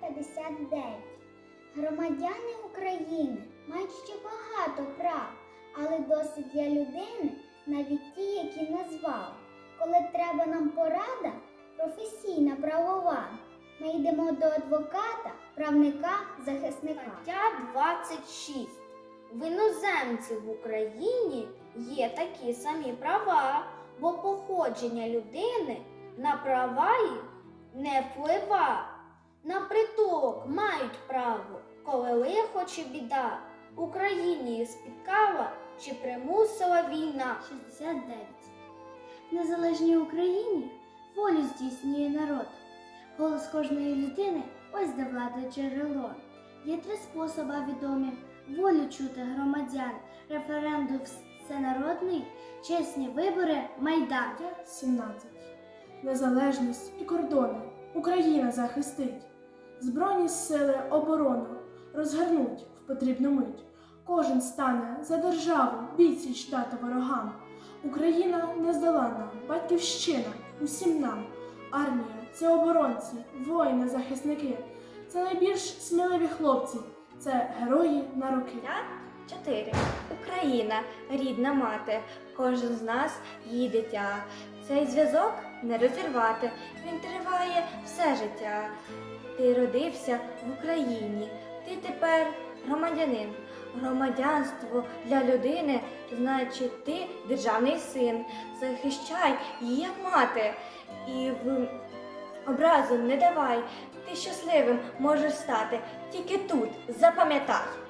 59. Громадяни України мають ще багато прав, але досить для людини навіть ті, які назвав. Коли треба нам порада, професійна правова, ми йдемо до адвоката, правника, захисника. Стаття 26. В іноземців в Україні є такі самі права, бо походження людини на права їх не вплива. На притулок мають право, коли лихо чи біда. Україні їх спіткала чи примусила війна. 69. В незалежній Україні волю здійснює народ. Голос кожної людини ось де влада джерело. Є три способи відомі волю чути громадян, референдум всенародний, чесні вибори, майдан. 17. Незалежність і кордони Україна захистить. Збройні сили оборону розгорнуть в потрібну мить. Кожен стане за державу бійці штату ворогам. Україна не здолана, батьківщина усім нам. Армія це оборонці, воїни-захисники. Це найбільш сміливі хлопці, це герої на руки. 4. Україна рідна мати, кожен з нас її дитя. Цей зв'язок не розірвати, він триває все життя. Ти родився в Україні, ти тепер громадянин. Громадянство для людини значить ти державний син. Захищай її як мати. І в образу не давай. Ти щасливим можеш стати тільки тут. Запам'ятай.